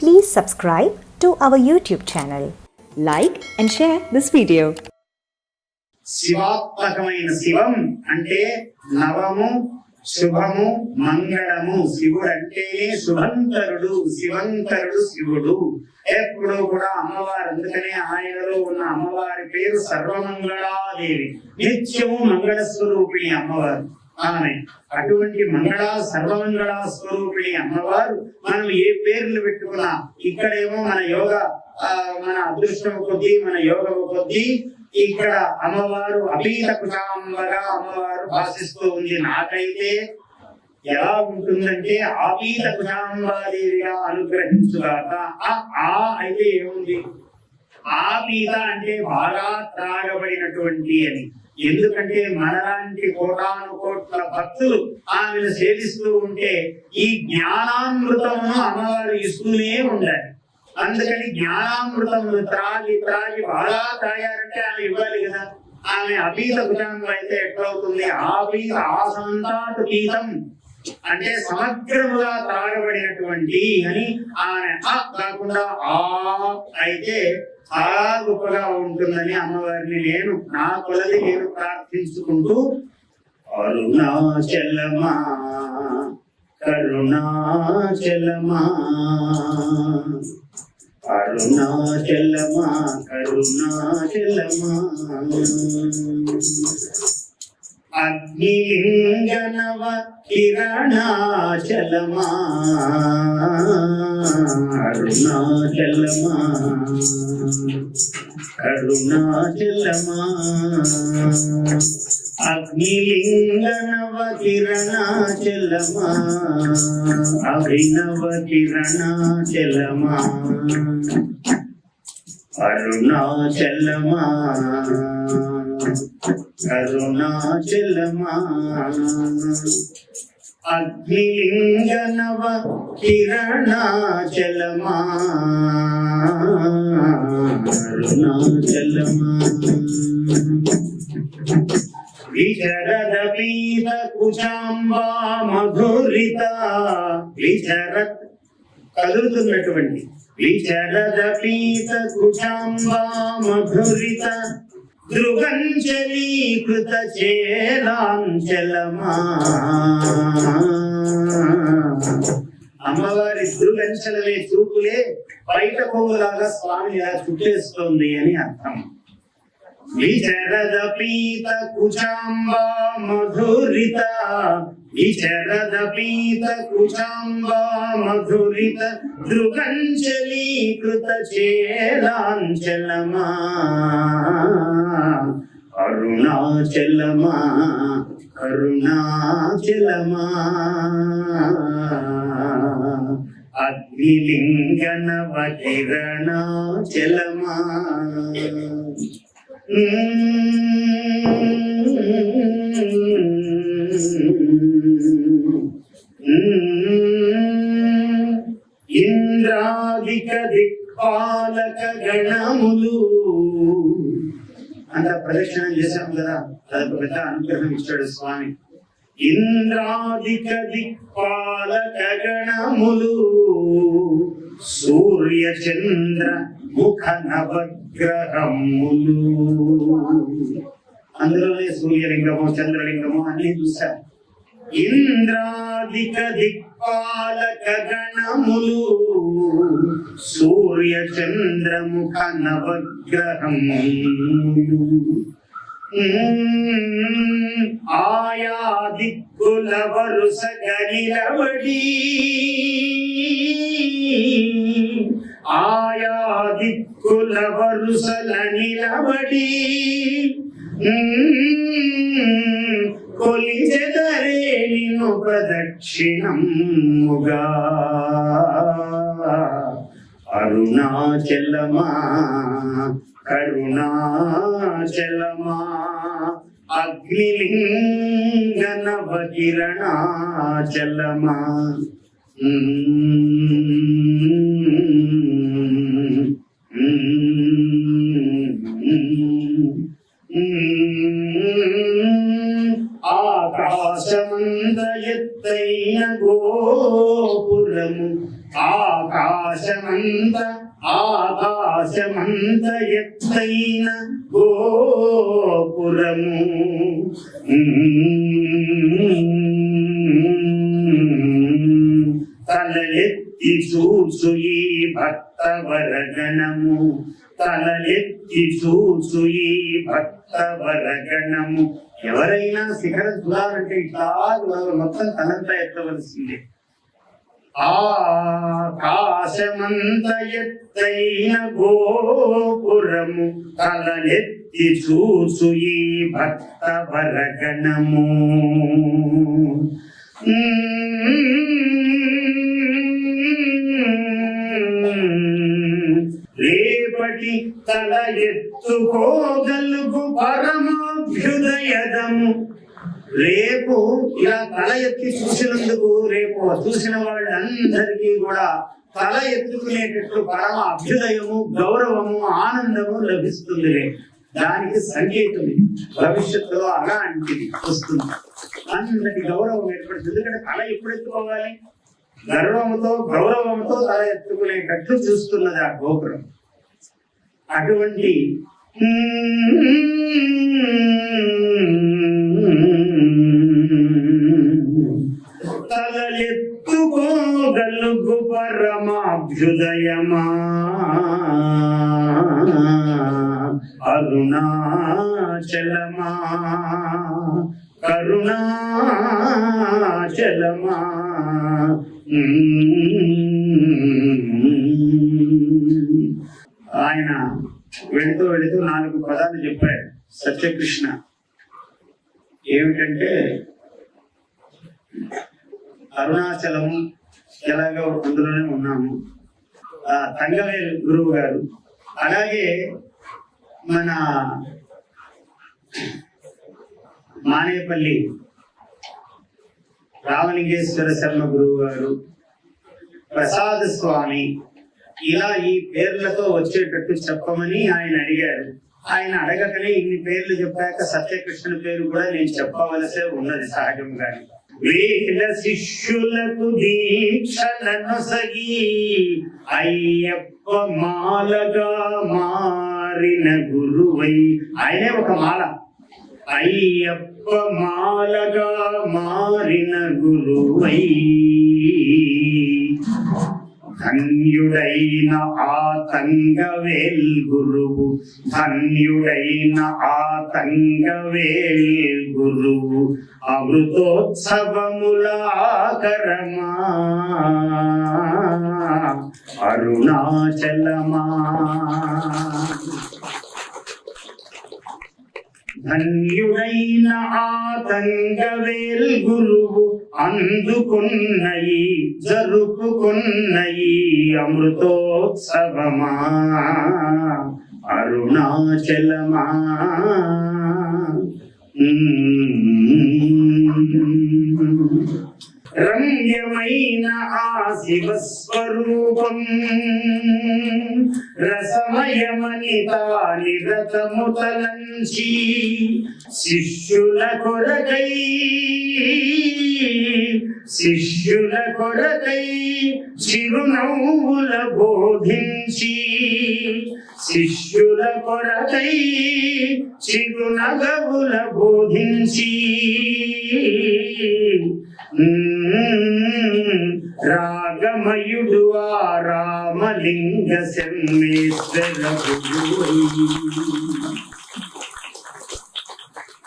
Please subscribe to our YouTube channel. Like and share this video. శివాత్మకమైన శివం అంటే నవము శుభము మంగళము శివుడు అంటేనే శుభంతరుడు శివంతరుడు శివుడు ఎప్పుడు కూడా అమ్మవారు అందుకనే ఆయనలో ఉన్న అమ్మవారి పేరు సర్వమంగళాదేవి నిత్యము మంగళ స్వరూపిణి అమ్మవారు ఆమె అటువంటి మంగళ సర్వమంగళ స్వరూపిణి అమ్మవారు మనం ఏ పేర్లు పెట్టుకున్నా ఇక్కడేమో మన యోగ మన అదృష్టం కొద్దీ మన యోగం కొద్దీ ఇక్కడ అమ్మవారు అపీత కుటాంబగా అమ్మవారు భాషిస్తూ ఉంది. నాకైతే ఎలా ఉంటుందంటే ఆపీత కుటాంబాదేవిగా అనుగ్రహించుగాక. ఆ అయితే ఏముంది? ఆపీత అంటే బాగా త్రాగబడినటువంటి అని. ఎందుకంటే మనలాంటి కోటాను కోట్ల భక్తులు ఆమెను సేవిస్తూ ఉంటే ఈ జ్ఞానామృతమును అమ్మవారు ఇస్తూనే ఉండాలి. అందుకని జ్ఞానామృతమును త్రాగి త్రాగి బాగా తాగారంటే ఆమె ఇవ్వాలి కదా. ఆమె అపీత కుటుంబం అయితే ఎట్లవుతుంది? ఆపీత ఆసంతాటు పీతం. అంటే సమగ్రముగా త్రాగబడినటువంటి అని ఆమె కాకుండా ఆ అయితే చాలా గొప్పగా ఉంటుందని అమ్మవారిని నేను నా కొలది నేను ప్రార్థించుకుంటూ అరుణాచలమా కరుణాచలమా అరుణాచలమా కరుణాచలమా అగ్నిలింగనవ కిరణాచలమా? అరుణాచలమా? కరుణాచలమా అగ్నిలింగనవ కిరణాచలమా? అభినవ కిరణాచలమా? అరుణాచలమా? అరుణాచలమా? అగ్నిలింగనవ కిరణాచలమా? అరుణాచలమా? విచరద పీత కుచాంబా మధురిత విచరత్ కదులుతున్నటువంటి విచరద పీత మధురిత దృగంచలీకృత అమ్మవారి దృగంచలమే చూపులే బయట పొంగులాగా స్వామిని ఇలా చుట్టేస్తోంది అని అర్థం. విచరద పీత కుచాంబా మధురిత విచరద పీత కుచాంబా మధురిత దృగంచలీకృత చేలాంచలమా అరుణాచలమా గణములు. అంత ప్రదక్షిణ చేశాం కదా. అదొక పెద్ద అనుగ్రహం ఇచ్చాడు స్వామి. ఇంద్రాదిక దిక్పాలక గణములు. సూర్య చంద్ర ముఖ నవగ్రహములు. అందులోనే సూర్యలింగము చంద్రలింగము అన్ని చూశారు ఇంద్రాదిక దిక్పాలక గణములు సూర్య చంద్రముఖ నవగ్రహములు ఆయా దిక్కుల వరుస గనిలబడి ఆయా దిక్కుల వరుసల నిలబడి కొలిచెదరే నిను ప్రదక్షిణముగా. అరుణాచలమా కరుణాచలమా అగ్నిలింగనవ ఆకాశమంత ఎత్తైన గోపురము ఆకాశమంత ఆకాశమంత ఎత్తైన గోపురము తల ఎత్తి చూసు ఈ భక్త వరగణము. తలెత్తి చూచు ఈ భక్త వరగణము. ఎవరైనా శిఖర చూడాలంటే ఇట్లా మొత్తం తలంతా ఎత్తవలసిందే. ఆకాశమంత ఎత్తైన గోపురము తలెత్తి చూచు ఈ భక్త వరగణము. తల ఎత్తుకోగలుగు పరమాభ్యుదయదము. రేపు ఇలా తల ఎత్తి చూసినందుకు రేపు చూసిన వాళ్ళందరికీ కూడా తల ఎత్తుకునేటట్లు పరమ అభ్యుదయము గౌరవము ఆనందము లభిస్తుంది రేపు. దానికి సంకేతం భవిష్యత్తులో అలాంటిది వస్తుంది. అందరికి గౌరవం ఏర్పడుతుంది. ఎందుకంటే తల ఎప్పుడు ఎత్తుకోవాలి? గర్వంతో గౌరవంతో తల ఎత్తుకునేటట్లు చూస్తున్నది ఆ గోపురం. అటువంటి తలెత్తుకోగలుగు పరమాభ్యుదయమా? అరుణాచలమా? కరుణాచలమా? ఆయన వెళుతూ వెళుతూ నాలుగు పదాలు చెప్పాడు. సత్యకృష్ణ. ఏమిటంటే అరుణాచలము ఎలాగో అందులోనే ఉన్నాము. ఆ తంగవేలు గురువు గారు అలాగే మన మానేపల్లి రామలింగేశ్వర శర్మ గురువు గారు ప్రసాద స్వామి ఇలా ఈ పేర్లతో వచ్చేటట్టు చెప్పమని ఆయన అడిగారు. ఆయన అడగకనే ఇన్ని పేర్లు చెప్పాక సత్యకృష్ణ పేరు కూడా నేను చెప్పవలసే ఉన్నది సహజంగా వీల శిష్యులకు దీక్షలను సగి అయ్యప్ప మాలగా మారిన గురువై. ఆయనే ఒక మాల. అయ్యప్ప మాలగా మారిన గురువై. ధన్యుడైన ఆ తంగవేల్ గురువు ధన్యుడైన ఆ తంగవేల్ గురువు అమృతోత్సవములాకరమా. అరుణాచలమా. ధన్యుడైన ఆ తంగవేల్ గురువు అందుకున్నయి జరుపుకున్నయి అమృతోత్సవమా? అరుణాచలమా? రమ్యమైన ఆ శివస్వరూపం. రసమయమని తాని రథము తలంచి శిష్యుల కొరకై శిష్యుల కొరకై చిరునవ్వుల బోధించి శిష్యుల కొరకై చిరునగవుల బోధించి రాగమయుడు ఆ రామలింగ శర్మేశ్వర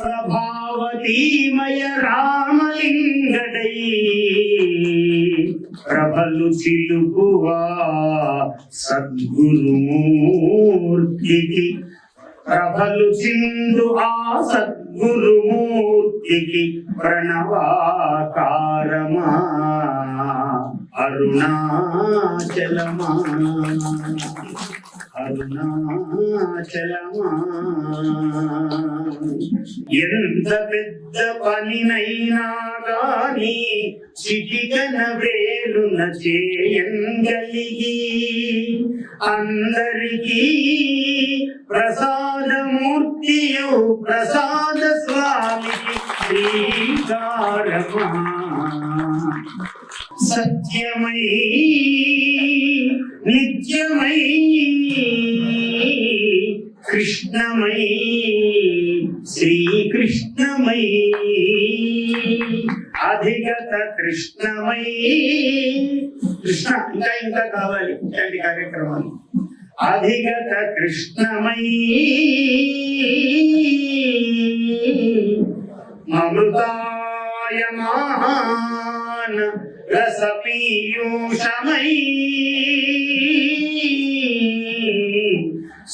ప్రభావతీమయ రామలింగడై ప్రభలు చిలుకువా సద్గురుమూర్తికి. ప్రభలు చిందు ఆ గురుమూర్తికి ప్రణవాకారమా? అరుణాచలమా? అరుణాచలమా? ఎంత పెద్ద పనినైనా గాని చిటికన వేలున చేయంగలిగి అందరికీ ప్రసాదమూర్తియు సత్యమై నిత్యమై కృష్ణమై శ్రీకృష్ణమై అధిగత కృష్ణమై. కృష్ణ ఇంకా ఇంకా కావాలి ఇలాంటి కార్యక్రమాలు. అధిగత కృష్ణమై. అమృతాయమాన రసపీయూషమై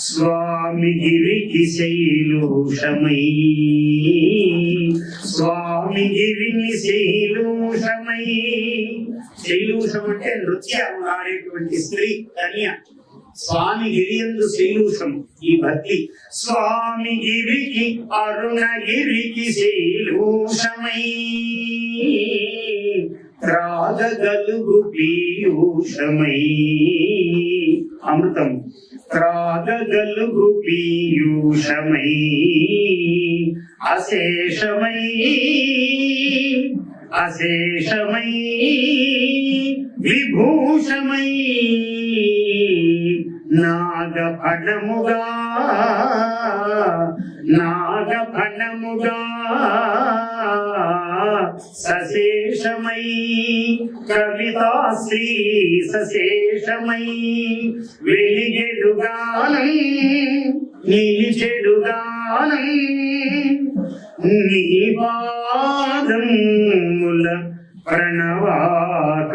స్వామి గిరికి శైలూషమై స్వామి గిరిని శైలూషమై శైలూషం అంటే నృత్యం ఆడేటువంటి స్త్రీ కన్య. స్వామి గిరియందు శైలూషం ఈ భక్తి. స్వామి గిరికి అరుణగిరికి శైలూషమై త్రాగగలుగు పీయూషమై. అమృతం. త్రాగగలుగు పీయూషమై. అశేషమై. అశేషమై. విభూషమై. నాగఫణముగా నాగఫణముగా సశేషమై కవితాశ్రీ సశేషమై వెలిగెడుగానం నిలిచెడుగానం నీ పాదముల ప్రణవాకారం.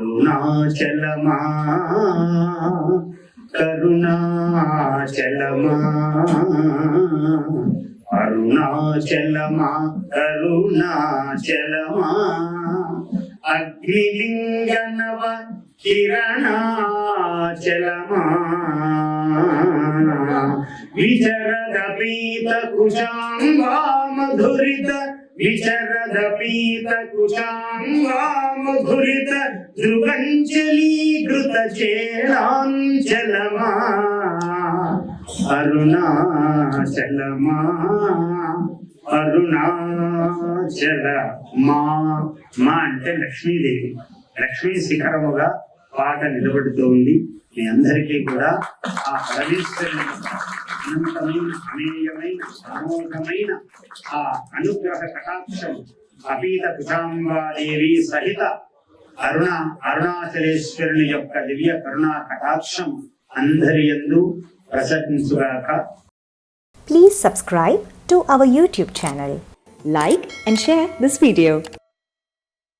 కరుణాచలమా? కరుణాచలమా? అరుణాచలమా? కరుణాచలమా? అగ్నిలింగనవ కిరణాచలమా? విచరద పీత కుశాంబా మధురిత విచరద పీత కుశాంగా మధురిత ధ్రువంజలీకృత అరుణాచలమా అరుణాచల మా మా అంటే లక్ష్మీదేవి. లక్ష్మీ శిఖరముగా పాట నిలబడుతూ ఉంది. మీ అందరికీ కూడా ఆ పరమేశ్వరుని అనంతమైన అనేయమైన అమోఘమైన ఆ అనుగ్రహ కటాక్షం అపీత పితాంబాదేవి సహిత అరుణ అరుణాచలేశ్వరుని యొక్క దివ్య కరుణా కటాక్షం అందరి ఎందు ప్రసరించుగాక. Please subscribe to our YouTube channel like and share this video